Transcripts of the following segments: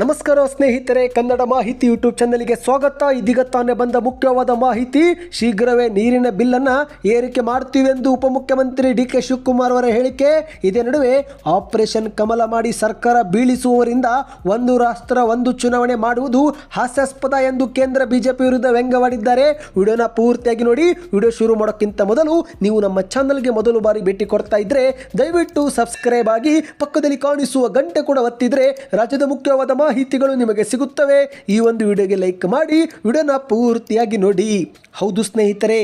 ನಮಸ್ಕಾರ ಸ್ನೇಹಿತರೆ, ಕನ್ನಡ ಮಾಹಿತಿ ಯೂಟ್ಯೂಬ್ ಚಾನಲ್ಗೆ ಸ್ವಾಗತ. ಇದೀಗ ತಾನೇ ಬಂದ ಮುಖ್ಯವಾದ ಮಾಹಿತಿ, ಶೀಘ್ರವೇ ನೀರಿನ ಬಿಲ್ಲನ್ನು ಏರಿಕೆ ಮಾಡ್ತೀವಿ ಎಂದು ಉಪಮುಖ್ಯಮಂತ್ರಿ ಡಿ ಕೆ ಶಿವಕುಮಾರ್ ಅವರ ಹೇಳಿಕೆ. ಇದೇ ನಡುವೆ ಆಪರೇಷನ್ ಕಮಲ ಮಾಡಿ ಸರ್ಕಾರ ಬೀಳಿಸುವವರಿಂದ ಒಂದು ರಾಷ್ಟ್ರ ಒಂದು ಚುನಾವಣೆ ಮಾಡುವುದು ಹಾಸ್ಯಾಸ್ಪದ ಎಂದು ಕೇಂದ್ರ ಬಿಜೆಪಿ ವಿರುದ್ಧ ವ್ಯಂಗ್ಯವಾಡಿದ್ದಾರೆ. ವಿಡಿಯೋನ ಪೂರ್ತಿಯಾಗಿ ನೋಡಿ, ವಿಡಿಯೋ ಶುರು ಮಾಡೋಕ್ಕಿಂತ ಮೊದಲು ನೀವು ನಮ್ಮ ಚಾನಲ್ಗೆ ಮೊದಲು ಬಾರಿ ಭೇಟಿ ಕೊಡ್ತಾ ಇದ್ರೆ ದಯವಿಟ್ಟು ಸಬ್ಸ್ಕ್ರೈಬ್ ಆಗಿ ಪಕ್ಕದಲ್ಲಿ ಕಾಣಿಸುವ ಗಂಟೆ ಕೂಡ ಒತ್ತಿದ್ರೆ ರಾಜ್ಯದ ಮುಖ್ಯವಾದ ಮಾಹಿತಿಗಳು ನಿಮಗೆ ಸಿಗುತ್ತವೆ ಈ ಒಂದು ವಿಡಿಯೋಗೆ ಲೈಕ್ ಮಾಡಿ ವಿಡಿಯೋನ ಪೂರ್ತಿಯಾಗಿ ನೋಡಿ. ಹೌದು ಸ್ನೇಹಿತರೆ.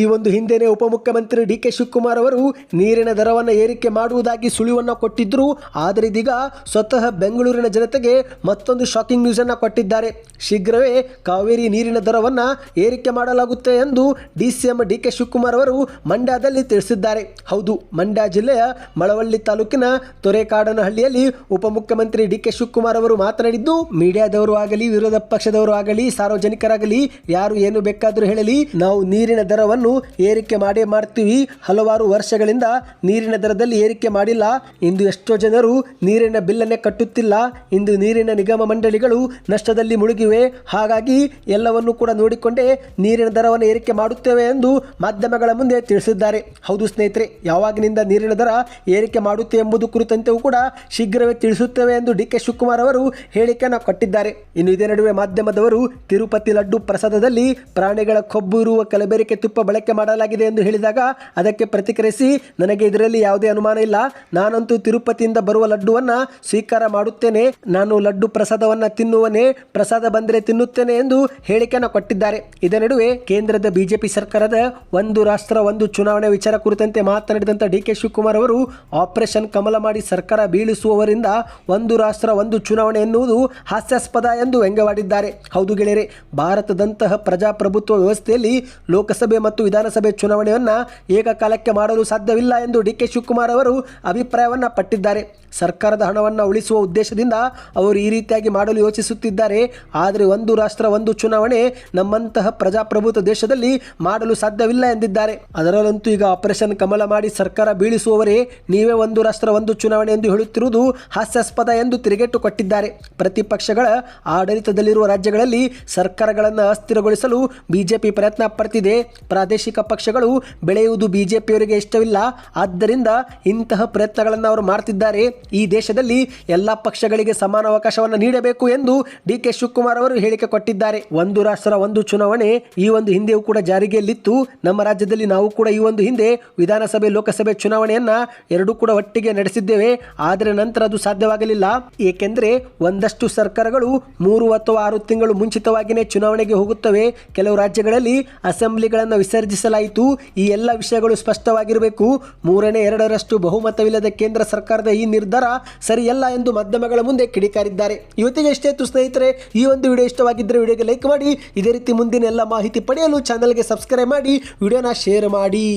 ಈ ಒಂದು ಹಿಂದೆನೇ ಉಪಮುಖ್ಯಮಂತ್ರಿ ಡಿ ಕೆ ಶಿವಕುಮಾರ್ ಅವರು ನೀರಿನ ದರವನ್ನು ಏರಿಕೆ ಮಾಡುವುದಾಗಿ ಸುಳಿವನ್ನು ಕೊಟ್ಟಿದ್ದರು ಆದರೆ ಇದೀಗ ಸ್ವತಃ ಬೆಂಗಳೂರಿನ ಜನತೆಗೆ ಮತ್ತೊಂದು ಶಾಕಿಂಗ್ ನ್ಯೂಸನ್ನು ಕೊಟ್ಟಿದ್ದಾರೆ. ಶೀಘ್ರವೇ ಕಾವೇರಿ ನೀರಿನ ದರವನ್ನು ಏರಿಕೆ ಮಾಡಲಾಗುತ್ತೆ ಎಂದು D C M D K Shivakumar ಅವರು ಮಂಡ್ಯದಲ್ಲಿ ತಿಳಿಸಿದ್ದಾರೆ. ಹೌದು, ಮಂಡ್ಯ ಜಿಲ್ಲೆಯ ಮಳವಳ್ಳಿ ತಾಲೂಕಿನ ತೊರೆಕಾಡನಹಳ್ಳಿಯಲ್ಲಿ ಉಪಮುಖ್ಯಮಂತ್ರಿ ಡಿ ಕೆ ಶಿವಕುಮಾರ್ ಅವರು ಮಾತನಾಡಿದ್ದು, ಮೀಡಿಯಾದವರು ಆಗಲಿ, ವಿರೋಧ ಪಕ್ಷದವರು ಆಗಲಿ, ಸಾರ್ವಜನಿಕರಾಗಲಿ, ಯಾರು ಏನು ಬೇಕಾದರೂ ಹೇಳಲಿ, ನಾವು ನೀರಿನ ದರವನ್ನು ಏರಿಕೆ ಮಾಡೇ ಮಾಡ್ತೀವಿ. ಹಲವಾರು ವರ್ಷಗಳಿಂದ ನೀರಿನ ದರದಲ್ಲಿ ಏರಿಕೆ ಮಾಡಿಲ್ಲ. ಇಂದು ಎಷ್ಟೋ ಜನರು ನೀರಿನ ಬಿಲ್ಲನ್ನೇ ಕಟ್ಟುತ್ತಿಲ್ಲ. ಇಂದು ನೀರಿನ ನಿಗಮ ಮಂಡಳಿಗಳು ನಷ್ಟದಲ್ಲಿ ಮುಳುಗಿವೆ. ಹಾಗಾಗಿ ಎಲ್ಲವನ್ನು ಕೂಡ ನೋಡಿಕೊಂಡೇ ನೀರಿನ ದರವನ್ನು ಏರಿಕೆ ಮಾಡುತ್ತೇವೆ ಎಂದು ಮಾಧ್ಯಮಗಳ ಮುಂದೆ ತಿಳಿಸಿದ್ದಾರೆ. ಹೌದು ಸ್ನೇಹಿತರೆ, ಯಾವಾಗಿನಿಂದ ನೀರಿನ ದರ ಏರಿಕೆ ಮಾಡುತ್ತೆ ಎಂಬುದು ಕುರಿತಂತೆಯೂ ಕೂಡ ಶೀಘ್ರವೇ ತಿಳಿಸುತ್ತೇವೆ ಎಂದು ಡಿ ಕೆ ಶಿವಕುಮಾರ್ ಅವರು ಹೇಳಿಕೆಯನ್ನು ಕೊಟ್ಟಿದ್ದಾರೆ. ಇನ್ನು ಇದೇ ನಡುವೆ ಮಾಧ್ಯಮದವರು ತಿರುಪತಿ ಲಡ್ಡು ಪ್ರಸಾದದಲ್ಲಿ ಪ್ರಾಣಿಗಳ ಕೊಬ್ಬು ಇರುವ ಕಲಬೆರಕೆ ತುಪ್ಪ ಬಳಕೆ ಮಾಡಲಾಗಿದೆ ಎಂದು ಹೇಳಿದಾಗ ಅದಕ್ಕೆ ಪ್ರತಿಕ್ರಿಯಿಸಿ, ನನಗೆ ಇದರಲ್ಲಿ ಯಾವುದೇ ಅನುಮಾನ ಇಲ್ಲ. ನಾನಂತೂ ತಿರುಪತಿಯಿಂದ ಬರುವ ಲಡ್ಡುವನ್ನು ಸ್ವೀಕಾರ ಮಾಡುತ್ತೇನೆ. ನಾನು ಲಡ್ಡು ಪ್ರಸಾದವನ್ನ ತಿನ್ನುವನೇ, ಪ್ರಸಾದ ಬಂದರೆ ತಿನ್ನುತ್ತೇನೆ ಎಂದು ಹೇಳಿಕೆಯನ್ನು ಕೊಟ್ಟಿದ್ದಾರೆ. ಇದೇ ನಡುವೆ ಕೇಂದ್ರದ ಬಿಜೆಪಿ ಸರ್ಕಾರದ ಒಂದು ರಾಷ್ಟ್ರ, ಒಂದು ಚುನಾವಣೆ ವಿಚಾರ ಕುರಿತಂತೆ ಮಾತನಾಡಿದಂಥ ಡಿ ಕೆ ಶಿವಕುಮಾರ್ ಅವರು, ಆಪರೇಷನ್ ಕಮಲ ಮಾಡಿ ಸರ್ಕಾರ ಬೀಳಿಸುವವರಿಂದ ಒಂದು ರಾಷ್ಟ್ರ, ಒಂದು ಚುನಾವಣೆ ಎನ್ನುವುದು ಹಾಸ್ಯಾಸ್ಪದ ಎಂದು ವ್ಯಂಗ್ಯವಾಡಿದ್ದಾರೆ. ಹೌದು ಗೆಳೆಯರೆ, ಭಾರತದಂತಹ ಪ್ರಜಾಪ್ರಭುತ್ವ ವ್ಯವಸ್ಥೆಯಲ್ಲಿ ಲೋಕಸಭೆ ವಿಧಾನಸಭೆ ಚುನಾವಣೆಯನ್ನು ಏಕಕಾಲಕ್ಕೆ ಮಾಡಲು ಸಾಧ್ಯವಿಲ್ಲ ಎಂದು ಡಿ ಕೆ ಶಿವಕುಮಾರ್ ಅವರು ಅಭಿಪ್ರಾಯವನ್ನು ಪಟ್ಟಿದ್ದಾರೆ. ಸರ್ಕಾರದ ಹಣವನ್ನು ಉಳಿಸುವ ಉದ್ದೇಶದಿಂದ ಅವರು ಈ ರೀತಿಯಾಗಿ ಮಾಡಲು ಯೋಚಿಸುತ್ತಿದ್ದಾರೆ. ಆದರೆ ಒಂದು ರಾಷ್ಟ್ರ, ಒಂದು ಚುನಾವಣೆ ನಮ್ಮಂತಹ ಪ್ರಜಾಪ್ರಭುತ್ವ ದೇಶದಲ್ಲಿ ಮಾಡಲು ಸಾಧ್ಯವಿಲ್ಲ ಎಂದಿದ್ದಾರೆ. ಅದರಲ್ಲಂತೂ ಈಗ ಆಪರೇಷನ್ ಕಮಲ ಮಾಡಿ ಸರ್ಕಾರ ಬೀಳಿಸುವವರೇ ನೀವೇ ಒಂದು ರಾಷ್ಟ್ರ, ಒಂದು ಚುನಾವಣೆ ಎಂದು ಹೇಳುತ್ತಿರುವುದು ಹಾಸ್ಯಾಸ್ಪದ ಎಂದು ತಿರುಗೇಟು ಕೊಟ್ಟಿದ್ದಾರೆ. ಪ್ರತಿಪಕ್ಷಗಳ ಆಡಳಿತದಲ್ಲಿರುವ ರಾಜ್ಯಗಳಲ್ಲಿ ಸರ್ಕಾರಗಳನ್ನು ಅಸ್ಥಿರಗೊಳಿಸಲು ಬಿಜೆಪಿ ಪ್ರಯತ್ನ ಪಡ್ತಿದೆ. ಪ್ರಾದೇಶಿಕ ಪಕ್ಷಗಳು ಬೆಳೆಯುವುದು ಬಿಜೆಪಿಯವರಿಗೆ ಇಷ್ಟವಿಲ್ಲ. ಆದ್ದರಿಂದ ಇಂತಹ ಪ್ರಯತ್ನಗಳನ್ನು ಅವರು ಮಾಡ್ತಿದ್ದಾರೆ. ಈ ದೇಶದಲ್ಲಿ ಎಲ್ಲ ಪಕ್ಷಗಳಿಗೆ ಸಮಾನ ಅವಕಾಶವನ್ನು ನೀಡಬೇಕು ಎಂದು ಡಿ ಕೆ ಶಿವಕುಮಾರ್ ಅವರು ಹೇಳಿಕೆ ಕೊಟ್ಟಿದ್ದಾರೆ. ಒಂದು ರಾಷ್ಟ್ರ, ಒಂದು ಚುನಾವಣೆ, ಈ ಒಂದು ಹಿಂದೆಯೂ ಕೂಡ ಜಾರಿಗೆಯಲ್ಲಿತ್ತು. ನಮ್ಮ ರಾಜ್ಯದಲ್ಲಿ ನಾವು ಕೂಡ ಈ ಒಂದು ಹಿಂದೆ ವಿಧಾನಸಭೆ, ಲೋಕಸಭೆ ಚುನಾವಣೆಯನ್ನ ಎರಡೂ ಕೂಡ ಒಟ್ಟಿಗೆ ನಡೆಸಿದ್ದೇವೆ. ಆದರೆ ನಂತರ ಅದು ಸಾಧ್ಯವಾಗಲಿಲ್ಲ. ಏಕೆಂದರೆ ಒಂದಷ್ಟು ಸರ್ಕಾರಗಳು ಮೂರು ಅಥವಾ ಆರು ತಿಂಗಳು ಮುಂಚಿತವಾಗಿಯೇ ಚುನಾವಣೆಗೆ ಹೋಗುತ್ತವೆ. ಕೆಲವು ರಾಜ್ಯಗಳಲ್ಲಿ ಅಸೆಂಬ್ಲಿಗಳನ್ನು ವಿಸರ್ಜಿಸಲಾಯಿತು. ಈ ಎಲ್ಲ ವಿಷಯಗಳು ಸ್ಪಷ್ಟವಾಗಿರಬೇಕು. ಮೂರನೇ, ಎರಡರಷ್ಟು ಬಹುಮತವಿಲ್ಲದ ಕೇಂದ್ರ ಸರ್ಕಾರದ ಈ ನಿರ್ಧಾರ ಸರಿಯಲ್ಲ ಎಂದು ಮಾಧ್ಯಮಗಳ ಮುಂದೆ ಕಿಡಿಕಾರಿದ್ದಾರೆ. ಇವತ್ತಿಗೆ ಇಷ್ಟೇ ಸ್ನೇಹಿತರೆ, ಈ ಒಂದು ವಿಡಿಯೋ ಇಷ್ಟವಾಗಿದ್ದರೆ ವಿಡಿಯೋಗೆ ಲೈಕ್ ಮಾಡಿ, ಇದೇ ರೀತಿ ಮುಂದಿನ ಎಲ್ಲ ಮಾಹಿತಿ ಪಡೆಯಲು ಚಾನಲ್ಗೆ ಸಬ್ಸ್ಕ್ರೈಬ್ ಮಾಡಿ, ವಿಡಿಯೋನ ಶೇರ್ ಮಾಡಿ.